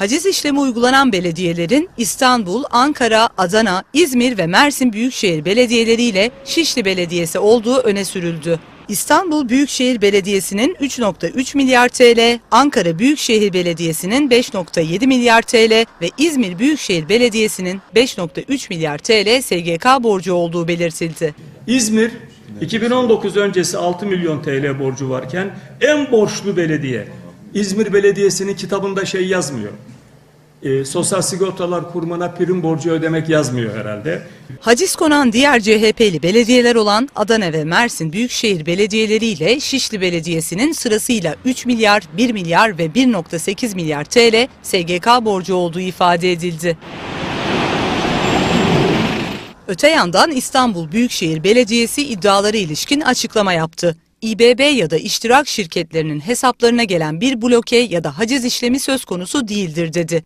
Haciz işlemi uygulanan belediyelerin İstanbul, Ankara, Adana, İzmir ve Mersin Büyükşehir Belediyeleri ile Şişli Belediyesi olduğu öne sürüldü. İstanbul Büyükşehir Belediyesi'nin 3.3 milyar TL, Ankara Büyükşehir Belediyesi'nin 5.7 milyar TL ve İzmir Büyükşehir Belediyesi'nin 5.3 milyar TL SGK borcu olduğu belirtildi. İzmir 2019 öncesi 6 milyon TL borcu varken en borçlu belediye. İzmir Belediyesi'nin kitabında şey yazmıyor. Ee, Sosyal Sigortalar Kurumu'na prim borcu ödemek yazmıyor herhalde. Haciz konan diğer CHP'li belediyeler olan Adana ve Mersin Büyükşehir Belediyeleri ile Şişli Belediyesi'nin sırasıyla 3 milyar, 1 milyar ve 1.8 milyar TL SGK borcu olduğu ifade edildi. Öte yandan İstanbul Büyükşehir Belediyesi iddiaları ilişkin açıklama yaptı. İBB ya da iştirak şirketlerinin hesaplarına gelen bir bloke ya da haciz işlemi söz konusu değildir dedi.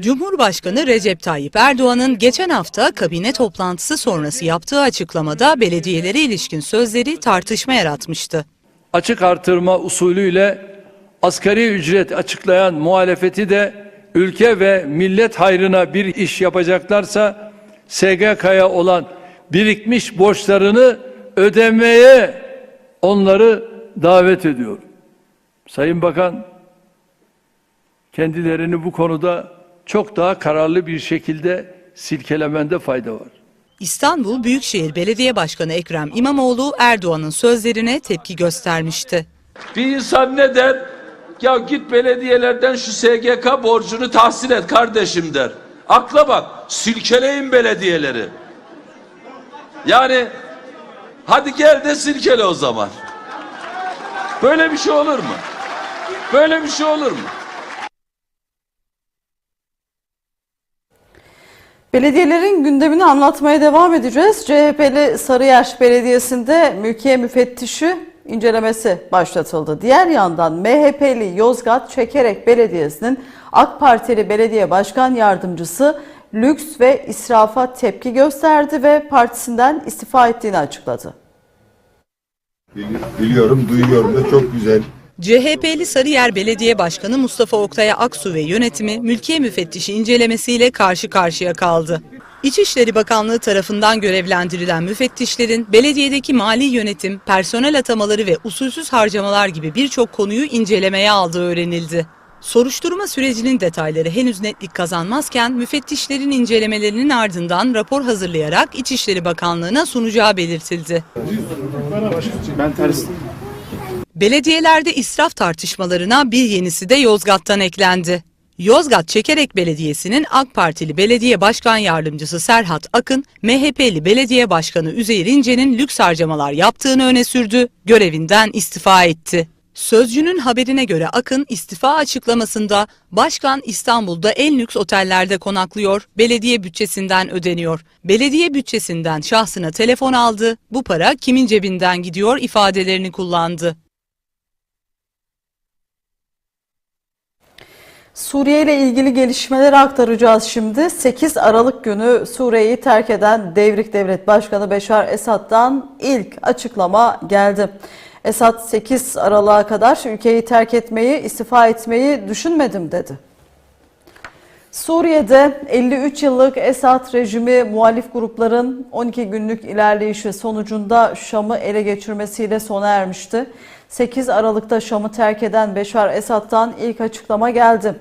Cumhurbaşkanı Recep Tayyip Erdoğan'ın geçen hafta kabine toplantısı sonrası yaptığı açıklamada belediyelere ilişkin sözleri tartışma yaratmıştı. açık artırma usulüyle asgari ücret açıklayan muhalefeti de ülke ve millet hayrına bir iş yapacaklarsa SGK'ya olan birikmiş borçlarını ödemeye onları davet ediyor. Sayın Bakan kendilerini bu konuda çok daha kararlı bir şekilde silkelemende fayda var. İstanbul Büyükşehir Belediye Başkanı Ekrem İmamoğlu Erdoğan'ın sözlerine tepki göstermişti. Bir insan ne der? Ya git belediyelerden şu SGK borcunu tahsil et kardeşim der. Akla bak. Silkeleyin belediyeleri. Yani hadi gel de silkele o zaman. Böyle bir şey olur mu? Böyle bir şey olur mu? Belediyelerin gündemini anlatmaya devam edeceğiz. CHP'li Sarıyer Belediyesi'nde mülkiye müfettişi incelemesi başlatıldı. Diğer yandan MHP'li Yozgat Çekerek Belediyesi'nin AK Partili Belediye Başkan Yardımcısı lüks ve israfa tepki gösterdi ve partisinden istifa ettiğini açıkladı. Bili- Biliyorum, duyuyorum da çok güzel. CHP'li Sarıyer Belediye Başkanı Mustafa Oktay Aksu ve yönetimi mülkiye müfettişi incelemesiyle karşı karşıya kaldı. İçişleri Bakanlığı tarafından görevlendirilen müfettişlerin belediyedeki mali yönetim, personel atamaları ve usulsüz harcamalar gibi birçok konuyu incelemeye aldığı öğrenildi. Soruşturma sürecinin detayları henüz netlik kazanmazken müfettişlerin incelemelerinin ardından rapor hazırlayarak İçişleri Bakanlığı'na sunacağı belirtildi. Belediyelerde israf tartışmalarına bir yenisi de Yozgat'tan eklendi. Yozgat Çekerek Belediyesi'nin AK Partili Belediye Başkan Yardımcısı Serhat Akın, MHP'li Belediye Başkanı Üzeyir İnce'nin lüks harcamalar yaptığını öne sürdü, görevinden istifa etti. Sözcünün haberine göre Akın istifa açıklamasında başkan İstanbul'da en lüks otellerde konaklıyor, belediye bütçesinden ödeniyor. Belediye bütçesinden şahsına telefon aldı, bu para kimin cebinden gidiyor ifadelerini kullandı. Suriye ile ilgili gelişmeleri aktaracağız şimdi. 8 Aralık günü Suriye'yi terk eden Devrik Devlet Başkanı Beşar Esad'dan ilk açıklama geldi. Esad 8 Aralık'a kadar ülkeyi terk etmeyi, istifa etmeyi düşünmedim dedi. Suriye'de 53 yıllık Esad rejimi muhalif grupların 12 günlük ilerleyişi sonucunda Şam'ı ele geçirmesiyle sona ermişti. 8 Aralık'ta Şam'ı terk eden Beşar Esad'dan ilk açıklama geldi.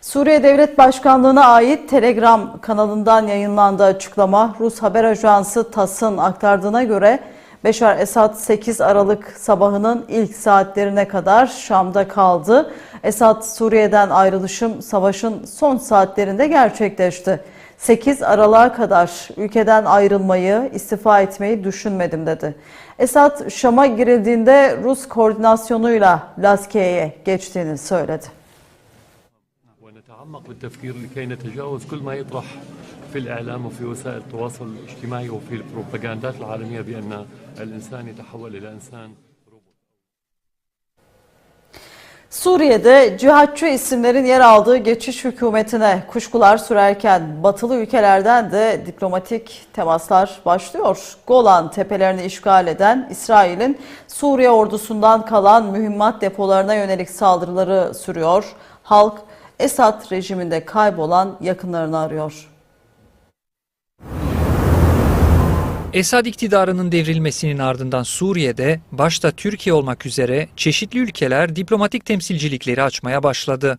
Suriye Devlet Başkanlığı'na ait Telegram kanalından yayınlandı açıklama. Rus haber ajansı TASS'ın aktardığına göre Beşar Esad 8 Aralık sabahının ilk saatlerine kadar Şam'da kaldı. Esad Suriye'den ayrılışım savaşın son saatlerinde gerçekleşti. 8 Aralık'a kadar ülkeden ayrılmayı, istifa etmeyi düşünmedim dedi. Esad Şam'a girildiğinde Rus koordinasyonuyla Laskiye'ye geçtiğini söyledi. ونتعمق بالتفكير لكي نتجاوز كل ما يطرح في الإعلام وفي وسائل التواصل الاجتماعي وفي البروباغندات العالمية بأن الإنسان يتحول إلى إنسان Suriye'de cihatçı isimlerin yer aldığı geçiş hükümetine kuşkular sürerken batılı ülkelerden de diplomatik temaslar başlıyor. Golan tepelerini işgal eden İsrail'in Suriye ordusundan kalan mühimmat depolarına yönelik saldırıları sürüyor. Halk Esad rejiminde kaybolan yakınlarını arıyor. Esad iktidarının devrilmesinin ardından Suriye'de başta Türkiye olmak üzere çeşitli ülkeler diplomatik temsilcilikleri açmaya başladı.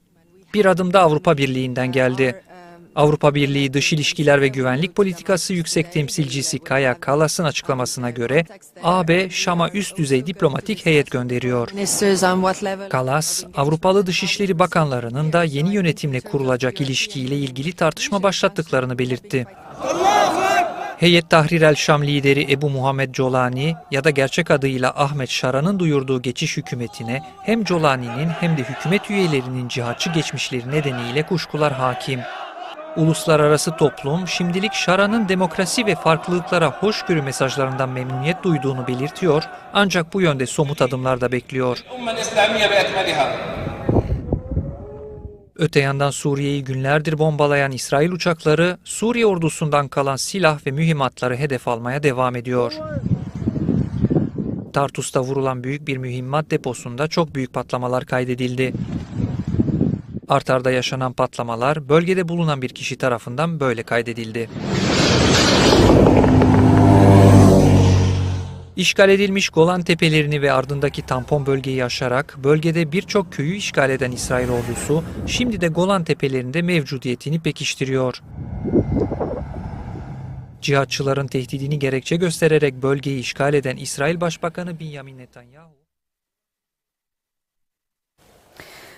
Bir adım da Avrupa Birliği'nden geldi. Avrupa Birliği Dış İlişkiler ve Güvenlik Politikası Yüksek Temsilcisi Kaya Kalas'ın açıklamasına göre AB Şam'a üst düzey diplomatik heyet gönderiyor. Kalas, Avrupalı Dışişleri Bakanlarının da yeni yönetimle kurulacak ilişkiyle ilgili tartışma başlattıklarını belirtti. Heyet Tahrir el Şam lideri Ebu Muhammed Colani ya da gerçek adıyla Ahmet Şara'nın duyurduğu geçiş hükümetine hem Colani'nin hem de hükümet üyelerinin cihatçı geçmişleri nedeniyle kuşkular hakim. Uluslararası toplum şimdilik Şara'nın demokrasi ve farklılıklara hoşgörü mesajlarından memnuniyet duyduğunu belirtiyor ancak bu yönde somut adımlar da bekliyor. Öte yandan Suriye'yi günlerdir bombalayan İsrail uçakları Suriye ordusundan kalan silah ve mühimmatları hedef almaya devam ediyor. Tartus'ta vurulan büyük bir mühimmat deposunda çok büyük patlamalar kaydedildi. Artar'da yaşanan patlamalar bölgede bulunan bir kişi tarafından böyle kaydedildi. İşgal edilmiş Golan Tepelerini ve ardındaki tampon bölgeyi aşarak bölgede birçok köyü işgal eden İsrail ordusu şimdi de Golan Tepelerinde mevcudiyetini pekiştiriyor. Cihatçıların tehdidini gerekçe göstererek bölgeyi işgal eden İsrail Başbakanı Benjamin Netanyahu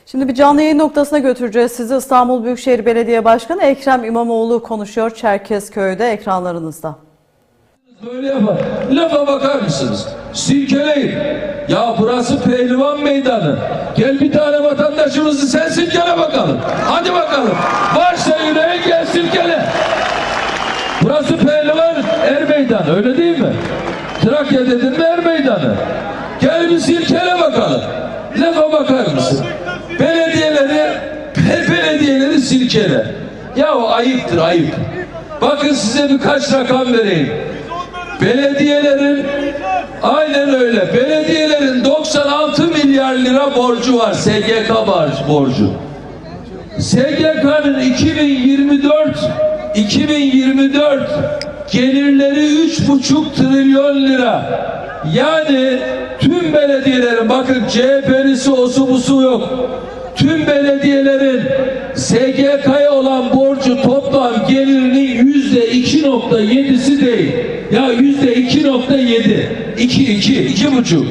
Şimdi bir canlı yayın noktasına götüreceğiz sizi. İstanbul Büyükşehir Belediye Başkanı Ekrem İmamoğlu konuşuyor Çerkezköy'de ekranlarınızda. Böyle yapar. Lafa bakar mısınız? Silkeleyin. Ya burası pehlivan meydanı. Gel bir tane vatandaşımızı sen silkele bakalım. Hadi bakalım. Varsa yüreğin gel silkele. Burası pehlivan er meydanı öyle değil mi? Trakya dedin mi er meydanı. Gel bir silkele bakalım. Lafa bakar mısın? Belediyeleri, be- belediyeleri silkele. Ya o ayıptır ayıp. Bakın size birkaç rakam vereyim. Belediyelerin aynen öyle. Belediyelerin 96 milyar lira borcu var. SGK borcu. SGK'nın 2024 2024 gelirleri 3,5 trilyon lira. Yani tüm belediyelerin bakın CHP'lisi osu busu yok. Tüm belediyelerin SGK'ya olan borcu toplam gelirinin yüzde 2.7'si değil. Ya yüzde 2.7. 2 2 iki buçuk.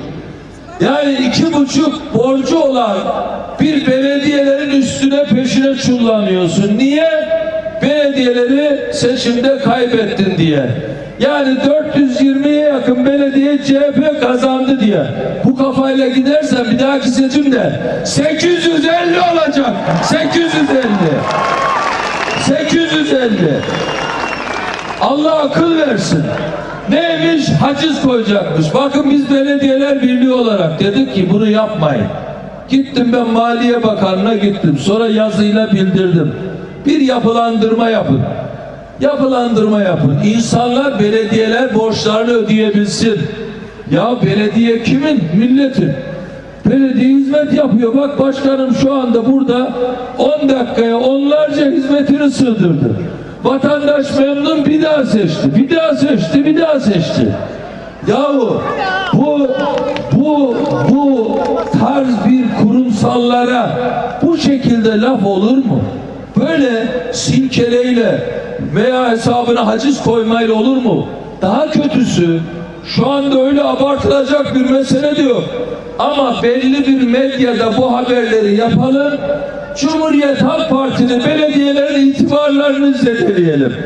Yani iki buçuk borcu olan bir belediyelerin üstüne peşine çullanıyorsun. Niye? Belediyeleri seçimde kaybettin diye. Yani 420'ye yakın belediye CHP kazandı diye. Bu kafayla gidersen bir dahaki seçimde 850 olacak. 850. 850. Allah akıl versin. Neymiş? Haciz koyacakmış. Bakın biz belediyeler birliği olarak dedik ki bunu yapmayın. Gittim ben Maliye Bakanı'na gittim. Sonra yazıyla bildirdim. Bir yapılandırma yapın. Yapılandırma yapın. İnsanlar, belediyeler borçlarını ödeyebilsin. Ya belediye kimin? Milletin. Belediye hizmet yapıyor. Bak başkanım şu anda burada 10 dakikaya onlarca hizmetini sığdırdı. Vatandaş memnun bir daha seçti. Bir daha seçti, bir daha seçti. Yahu bu bu bu tarz bir kurumsallara bu şekilde laf olur mu? Böyle silkeleyle veya hesabına haciz koymayla olur mu? Daha kötüsü şu anda öyle abartılacak bir mesele diyor. Ama belli bir medyada bu haberleri yapalım. Cumhuriyet Halk Partili belediyelerin itibarlarını zedeleyelim.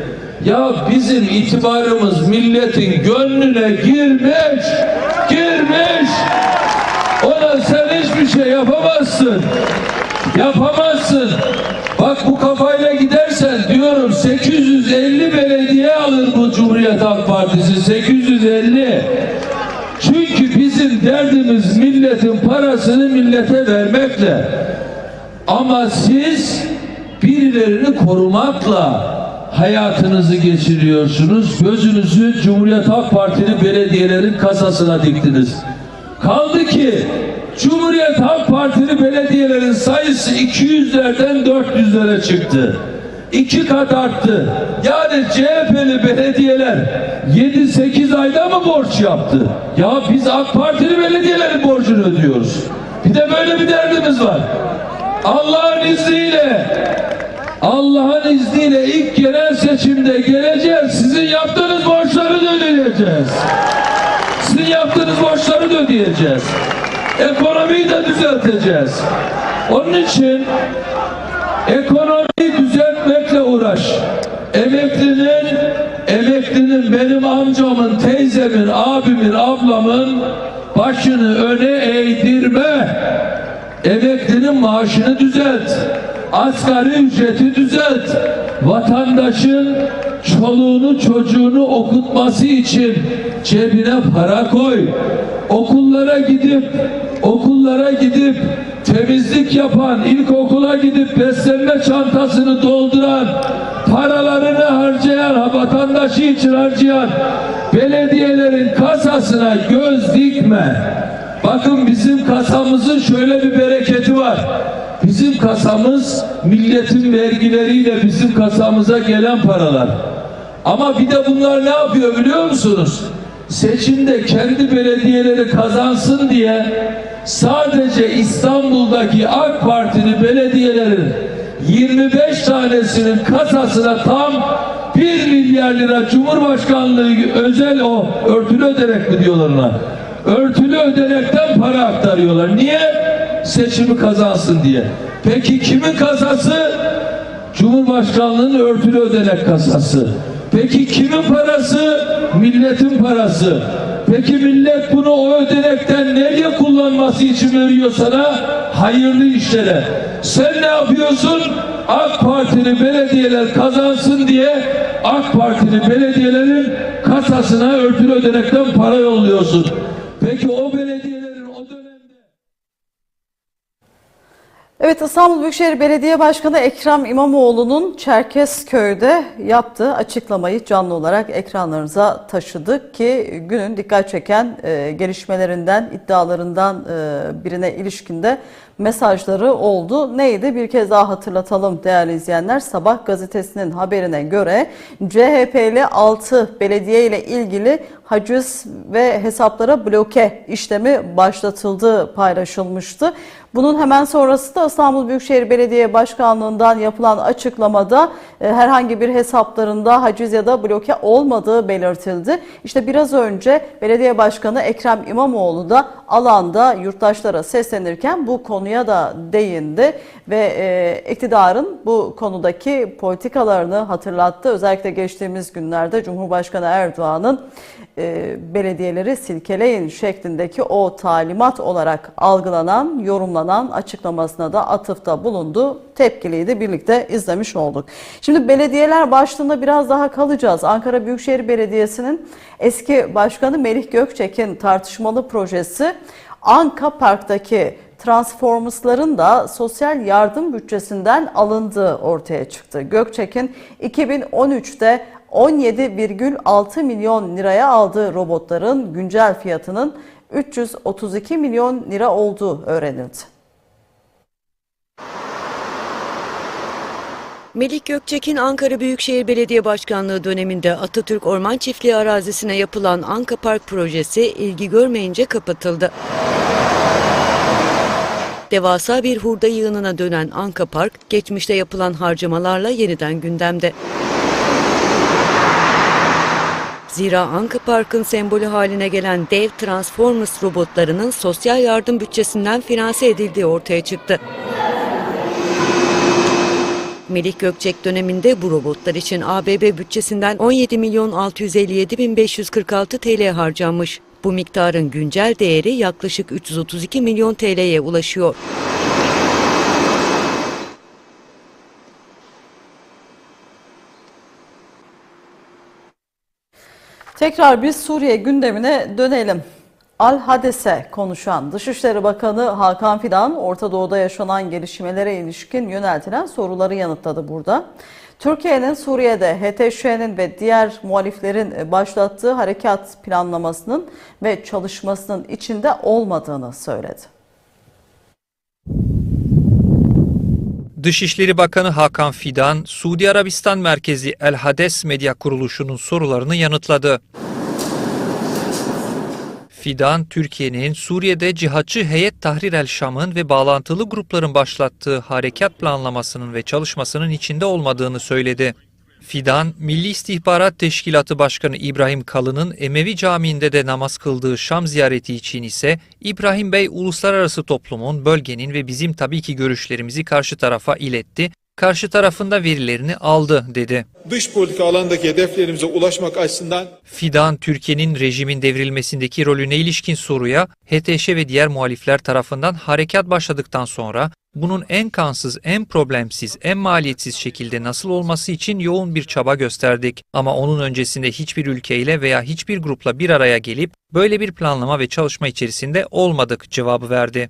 Ya bizim itibarımız milletin gönlüne girmiş, girmiş. Ona sen hiçbir şey yapamazsın. Yapamazsın. Bak bu kafayla gidersen diyorum 850 belediye alır bu Cumhuriyet Halk Partisi 850. Çünkü bizim derdimiz milletin parasını millete vermekle. Ama siz birilerini korumakla hayatınızı geçiriyorsunuz. Gözünüzü Cumhuriyet Halk Partili belediyelerin kasasına diktiniz. Kaldı ki Cumhuriyet Halk Partili belediyelerin sayısı 200'lerden 400'lere çıktı. İki kat arttı. Yani CHP'li belediyeler 7-8 ayda mı borç yaptı? Ya biz AK Partili belediyelerin borcunu ödüyoruz. Bir de böyle bir derdimiz var. Allah'ın izniyle Allah'ın izniyle ilk genel seçimde geleceğiz. Sizin yaptığınız borçları da ödeyeceğiz. Sizin yaptığınız borçları da ödeyeceğiz. Ekonomiyi de düzelteceğiz. Onun için ekonomiyi düzeltmekle uğraş. Emeklinin, emeklinin benim amcamın, teyzemin, abimin, ablamın başını öne eğdirme. Emeklinin maaşını düzelt. Asgari ücreti düzelt. Vatandaşın çoluğunu çocuğunu okutması için cebine para koy. Okullara gidip okullara gidip temizlik yapan, ilkokula gidip beslenme çantasını dolduran, paralarını harcayan, vatandaşı için harcayan belediyelerin kasasına göz dikme. Bakın bizim kasamızın şöyle bir bereketi var. Bizim kasamız milletin vergileriyle bizim kasamıza gelen paralar. Ama bir de bunlar ne yapıyor biliyor musunuz? Seçimde kendi belediyeleri kazansın diye sadece İstanbul'daki AK Partili belediyelerin 25 tanesinin kasasına tam 1 milyar lira Cumhurbaşkanlığı özel o örtülü ödenek mi diyorlar ona? Örtülü ödenekten para aktarıyorlar. Niye? Seçimi kazansın diye. Peki kimin kasası? Cumhurbaşkanlığının örtülü ödenek kasası. Peki kimin parası? Milletin parası. Peki millet bunu o ödenekten nereye kullanması için veriyor sana? Hayırlı işlere. Sen ne yapıyorsun? AK Partili belediyeler kazansın diye AK Partili belediyelerin kasasına örtülü ödenekten para yolluyorsun. Peki o belediyelerin o dönemde Evet İstanbul Büyükşehir Belediye Başkanı Ekrem İmamoğlu'nun Çerkezköy'de yaptığı açıklamayı canlı olarak ekranlarınıza taşıdık ki günün dikkat çeken e, gelişmelerinden, iddialarından e, birine ilişkinde mesajları oldu. Neydi? Bir kez daha hatırlatalım değerli izleyenler. Sabah gazetesinin haberine göre CHP'li 6 belediye ile ilgili haciz ve hesaplara bloke işlemi başlatıldığı paylaşılmıştı. Bunun hemen sonrası da İstanbul Büyükşehir Belediye Başkanlığı'ndan yapılan açıklamada e, herhangi bir hesaplarında haciz ya da bloke olmadığı belirtildi. İşte biraz önce Belediye Başkanı Ekrem İmamoğlu da alanda yurttaşlara seslenirken bu konuya da değindi ve e, iktidarın bu konudaki politikalarını hatırlattı. Özellikle geçtiğimiz günlerde Cumhurbaşkanı Erdoğan'ın e, belediyeleri silkeleyin şeklindeki o talimat olarak algılanan, yorumlanan açıklamasına da atıfta bulundu. Tepkiliydi. Birlikte izlemiş olduk. Şimdi belediyeler başlığında biraz daha kalacağız. Ankara Büyükşehir Belediyesi'nin eski başkanı Melih Gökçek'in tartışmalı projesi Anka Park'taki Transformers'ların da sosyal yardım bütçesinden alındığı ortaya çıktı. Gökçek'in 2013'te 17,6 milyon liraya aldığı robotların güncel fiyatının 332 milyon lira olduğu öğrenildi. Melik Gökçek'in Ankara Büyükşehir Belediye Başkanlığı döneminde Atatürk Orman Çiftliği arazisine yapılan Anka Park projesi ilgi görmeyince kapatıldı. Devasa bir hurda yığınına dönen Anka Park, geçmişte yapılan harcamalarla yeniden gündemde. Zira Anka Park'ın sembolü haline gelen dev Transformers robotlarının sosyal yardım bütçesinden finanse edildiği ortaya çıktı. Melih Gökçek döneminde bu robotlar için ABB bütçesinden 17 milyon 657 bin 546 TL harcanmış. Bu miktarın güncel değeri yaklaşık 332 milyon TL'ye ulaşıyor. Tekrar biz Suriye gündemine dönelim. Al Hades'e konuşan Dışişleri Bakanı Hakan Fidan, Orta Doğu'da yaşanan gelişmelere ilişkin yöneltilen soruları yanıtladı burada. Türkiye'nin Suriye'de HTŞ'nin ve diğer muhaliflerin başlattığı harekat planlamasının ve çalışmasının içinde olmadığını söyledi. Dışişleri Bakanı Hakan Fidan, Suudi Arabistan merkezi El Hades Medya Kuruluşu'nun sorularını yanıtladı. Fidan, Türkiye'nin Suriye'de cihatçı Heyet Tahrir el Şam'ın ve bağlantılı grupların başlattığı harekat planlamasının ve çalışmasının içinde olmadığını söyledi. Fidan, Milli İstihbarat Teşkilatı Başkanı İbrahim Kalın'ın Emevi Camii'nde de namaz kıldığı Şam ziyareti için ise İbrahim Bey uluslararası toplumun, bölgenin ve bizim tabii ki görüşlerimizi karşı tarafa iletti, karşı tarafında verilerini aldı dedi. dış politika alanındaki hedeflerimize ulaşmak açısından Fidan, Türkiye'nin rejimin devrilmesindeki rolüne ilişkin soruya HTŞ ve diğer muhalifler tarafından harekat başladıktan sonra bunun en kansız, en problemsiz, en maliyetsiz şekilde nasıl olması için yoğun bir çaba gösterdik. Ama onun öncesinde hiçbir ülkeyle veya hiçbir grupla bir araya gelip böyle bir planlama ve çalışma içerisinde olmadık cevabı verdi.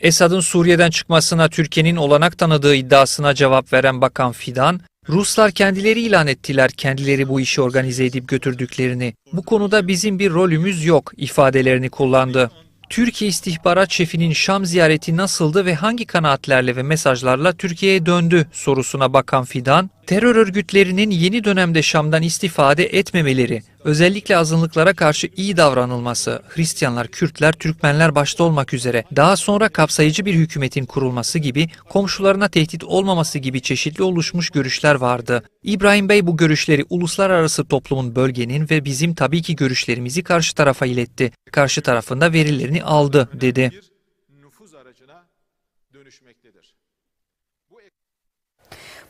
Esad'ın Suriye'den çıkmasına Türkiye'nin olanak tanıdığı iddiasına cevap veren Bakan Fidan, Ruslar kendileri ilan ettiler kendileri bu işi organize edip götürdüklerini. Bu konuda bizim bir rolümüz yok ifadelerini kullandı. Türkiye İstihbarat Şefi'nin Şam ziyareti nasıldı ve hangi kanaatlerle ve mesajlarla Türkiye'ye döndü sorusuna bakan Fidan, terör örgütlerinin yeni dönemde Şam'dan istifade etmemeleri, özellikle azınlıklara karşı iyi davranılması, Hristiyanlar, Kürtler, Türkmenler başta olmak üzere daha sonra kapsayıcı bir hükümetin kurulması gibi komşularına tehdit olmaması gibi çeşitli oluşmuş görüşler vardı. İbrahim Bey bu görüşleri uluslararası toplumun bölgenin ve bizim tabii ki görüşlerimizi karşı tarafa iletti. Karşı tarafında verilerini aldı dedi.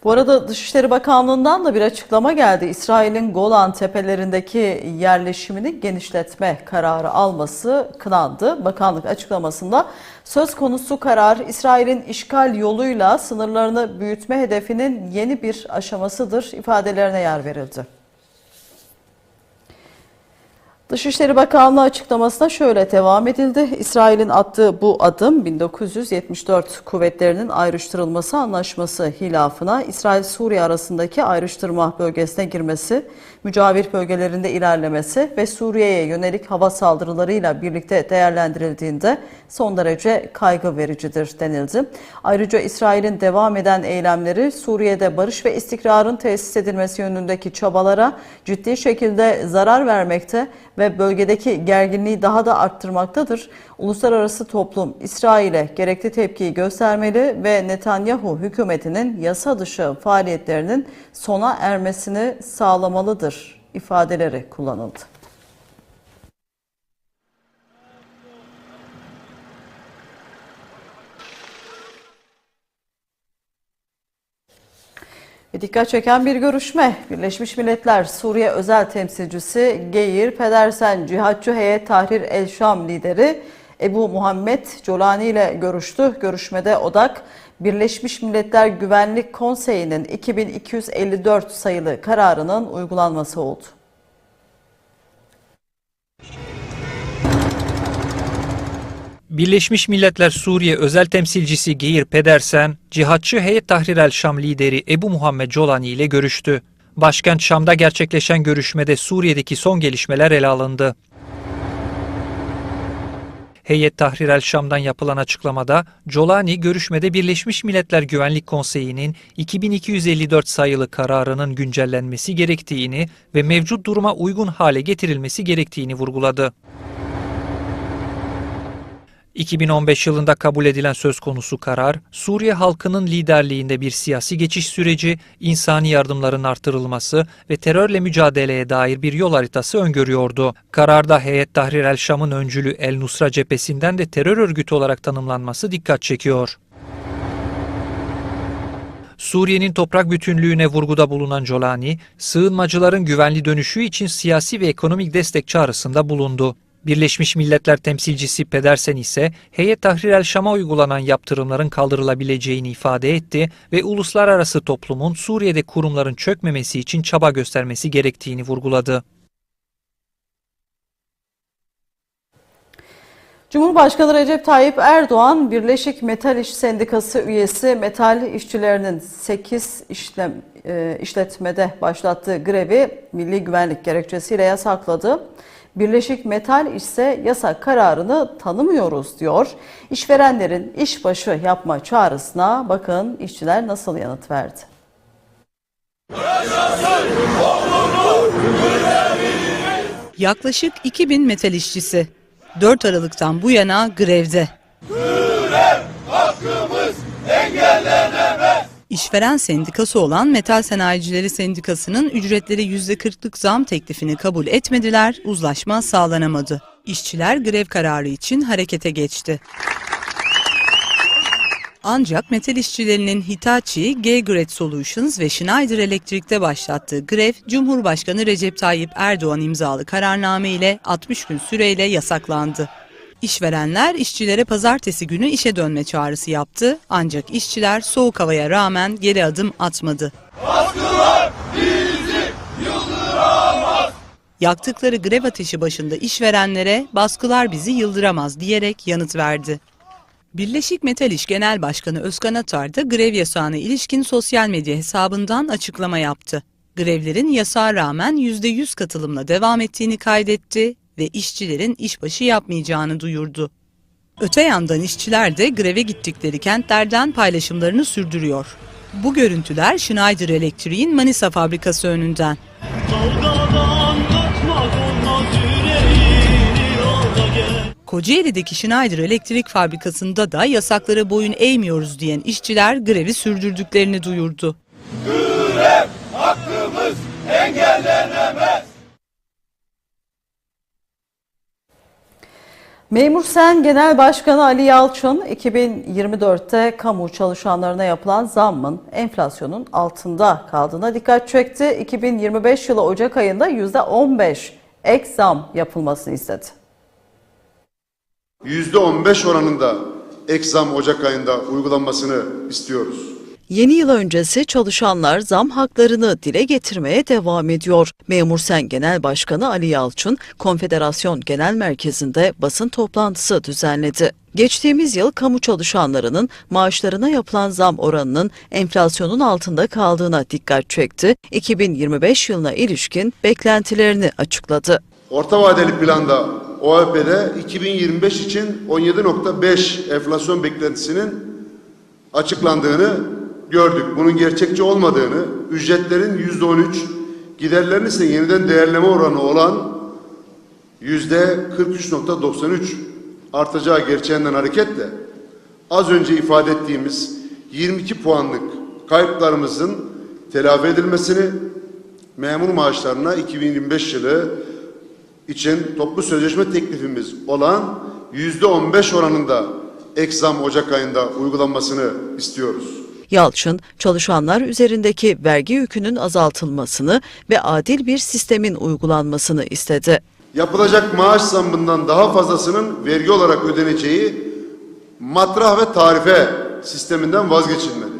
Bu arada Dışişleri Bakanlığı'ndan da bir açıklama geldi. İsrail'in Golan tepelerindeki yerleşimini genişletme kararı alması kınandı. Bakanlık açıklamasında söz konusu karar İsrail'in işgal yoluyla sınırlarını büyütme hedefinin yeni bir aşamasıdır ifadelerine yer verildi. Dışişleri Bakanlığı açıklamasına şöyle devam edildi. İsrail'in attığı bu adım 1974 kuvvetlerinin ayrıştırılması anlaşması hilafına İsrail-Suriye arasındaki ayrıştırma bölgesine girmesi, mücavir bölgelerinde ilerlemesi ve Suriye'ye yönelik hava saldırılarıyla birlikte değerlendirildiğinde son derece kaygı vericidir denildi. Ayrıca İsrail'in devam eden eylemleri Suriye'de barış ve istikrarın tesis edilmesi yönündeki çabalara ciddi şekilde zarar vermekte ve bölgedeki gerginliği daha da arttırmaktadır. Uluslararası toplum İsrail'e gerekli tepkiyi göstermeli ve Netanyahu hükümetinin yasa dışı faaliyetlerinin sona ermesini sağlamalıdır ifadeleri kullanıldı. Dikkat çeken bir görüşme. Birleşmiş Milletler Suriye Özel Temsilcisi Geir Pedersen, Cihatçı Heyet Tahrir El Şam lideri Ebu Muhammed Colani ile görüştü. Görüşmede odak Birleşmiş Milletler Güvenlik Konseyi'nin 2254 sayılı kararının uygulanması oldu. Birleşmiş Milletler Suriye özel temsilcisi Geir Pedersen, cihatçı Heyet Tahrir el Şam lideri Ebu Muhammed Colani ile görüştü. Başkent Şam'da gerçekleşen görüşmede Suriye'deki son gelişmeler ele alındı. Heyet Tahrir el Şam'dan yapılan açıklamada Colani görüşmede Birleşmiş Milletler Güvenlik Konseyi'nin 2254 sayılı kararının güncellenmesi gerektiğini ve mevcut duruma uygun hale getirilmesi gerektiğini vurguladı. 2015 yılında kabul edilen söz konusu karar, Suriye halkının liderliğinde bir siyasi geçiş süreci, insani yardımların artırılması ve terörle mücadeleye dair bir yol haritası öngörüyordu. Kararda Heyet Tahrir el Şam'ın öncülü El Nusra cephesinden de terör örgütü olarak tanımlanması dikkat çekiyor. Suriye'nin toprak bütünlüğüne vurguda bulunan Colani, sığınmacıların güvenli dönüşü için siyasi ve ekonomik destek çağrısında bulundu. Birleşmiş Milletler temsilcisi Pedersen ise heyet Tahrir el Şam'a uygulanan yaptırımların kaldırılabileceğini ifade etti ve uluslararası toplumun Suriye'de kurumların çökmemesi için çaba göstermesi gerektiğini vurguladı. Cumhurbaşkanı Recep Tayyip Erdoğan, Birleşik Metal İş Sendikası üyesi metal işçilerinin 8 işlem, e, işletmede başlattığı grevi milli güvenlik gerekçesiyle yasakladı. Birleşik Metal ise yasak kararını tanımıyoruz diyor. İşverenlerin işbaşı yapma çağrısına bakın işçiler nasıl yanıt verdi. Yaklaşık 2000 metal işçisi 4 Aralık'tan bu yana grevde. İşveren sendikası olan Metal Sanayicileri Sendikası'nın ücretleri %40'lık zam teklifini kabul etmediler, uzlaşma sağlanamadı. İşçiler grev kararı için harekete geçti. Ancak metal işçilerinin Hitachi, G-Grid Solutions ve Schneider Electric'te başlattığı grev, Cumhurbaşkanı Recep Tayyip Erdoğan imzalı kararname ile 60 gün süreyle yasaklandı. İşverenler işçilere pazartesi günü işe dönme çağrısı yaptı ancak işçiler soğuk havaya rağmen geri adım atmadı. Yaktıkları grev ateşi başında işverenlere baskılar bizi yıldıramaz diyerek yanıt verdi. Birleşik Metal İş Genel Başkanı Özkan Atar da grev yasağına ilişkin sosyal medya hesabından açıklama yaptı. Grevlerin yasağa rağmen %100 katılımla devam ettiğini kaydetti ve işçilerin işbaşı yapmayacağını duyurdu. Öte yandan işçiler de greve gittikleri kentlerden paylaşımlarını sürdürüyor. Bu görüntüler Schneider Electric'in Manisa fabrikası önünden. Kocaeli'deki Schneider Elektrik Fabrikası'nda da yasaklara boyun eğmiyoruz diyen işçiler grevi sürdürdüklerini duyurdu. Memur Sen Genel Başkanı Ali Yalçın 2024'te kamu çalışanlarına yapılan zammın enflasyonun altında kaldığına dikkat çekti. 2025 yılı Ocak ayında %15 ek zam yapılmasını istedi. %15 oranında ek zam Ocak ayında uygulanmasını istiyoruz. Yeni yıl öncesi çalışanlar zam haklarını dile getirmeye devam ediyor. Memur Sen Genel Başkanı Ali Yalçın, Konfederasyon Genel Merkezi'nde basın toplantısı düzenledi. Geçtiğimiz yıl kamu çalışanlarının maaşlarına yapılan zam oranının enflasyonun altında kaldığına dikkat çekti. 2025 yılına ilişkin beklentilerini açıkladı. Orta vadeli planda OEP'de 2025 için 17.5 enflasyon beklentisinin açıklandığını gördük. Bunun gerçekçi olmadığını, ücretlerin yüzde 13, giderlerin ise yeniden değerleme oranı olan yüzde 43.93 artacağı gerçeğinden hareketle az önce ifade ettiğimiz 22 puanlık kayıplarımızın telafi edilmesini memur maaşlarına 2025 yılı için toplu sözleşme teklifimiz olan yüzde 15 oranında ek zam Ocak ayında uygulanmasını istiyoruz. Yalçın, çalışanlar üzerindeki vergi yükünün azaltılmasını ve adil bir sistemin uygulanmasını istedi. Yapılacak maaş zammından daha fazlasının vergi olarak ödeneceği matrah ve tarife sisteminden vazgeçilmeli.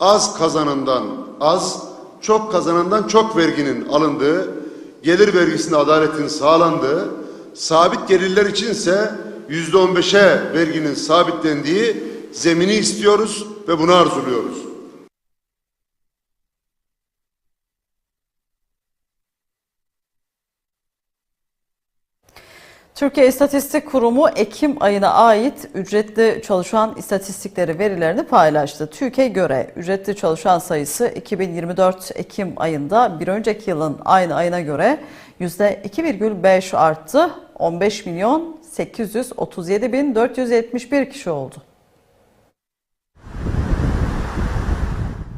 Az kazanandan az, çok kazanandan çok verginin alındığı, gelir vergisinde adaletin sağlandığı, sabit gelirler içinse yüzde on beşe verginin sabitlendiği zemini istiyoruz ve bunu arzuluyoruz. Türkiye İstatistik Kurumu Ekim ayına ait ücretli çalışan istatistikleri verilerini paylaştı. TÜİK'e göre ücretli çalışan sayısı 2024 Ekim ayında bir önceki yılın aynı ayına göre %2,5 arttı. 15 milyon 837 bin 471 kişi oldu.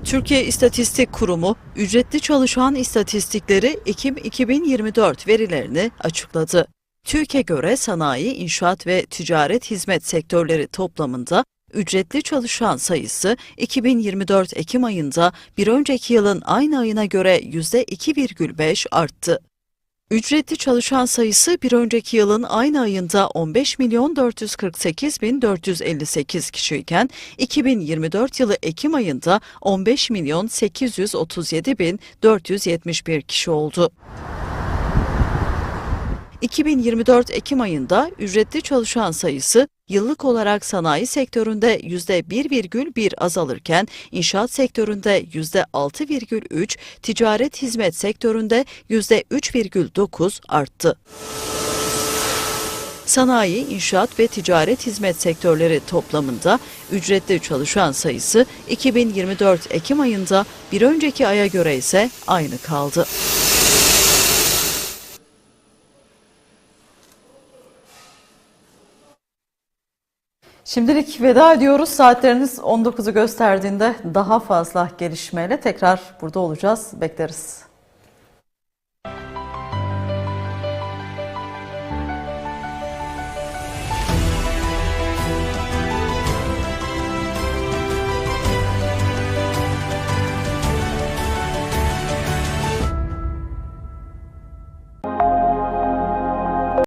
Türkiye İstatistik Kurumu ücretli çalışan istatistikleri Ekim 2024 verilerini açıkladı. TÜİK'e göre sanayi, inşaat ve ticaret hizmet sektörleri toplamında ücretli çalışan sayısı 2024 Ekim ayında bir önceki yılın aynı ayına göre %2,5 arttı. Ücretli çalışan sayısı bir önceki yılın aynı ayında 15 milyon 448 bin 458 kişiyken 2024 yılı Ekim ayında 15 milyon 837 bin 471 kişi oldu. 2024 Ekim ayında ücretli çalışan sayısı yıllık olarak sanayi sektöründe %1,1 azalırken inşaat sektöründe %6,3, ticaret hizmet sektöründe %3,9 arttı. Sanayi, inşaat ve ticaret hizmet sektörleri toplamında ücretli çalışan sayısı 2024 Ekim ayında bir önceki aya göre ise aynı kaldı. Şimdilik veda ediyoruz. Saatleriniz 19'u gösterdiğinde daha fazla gelişmeyle tekrar burada olacağız. Bekleriz.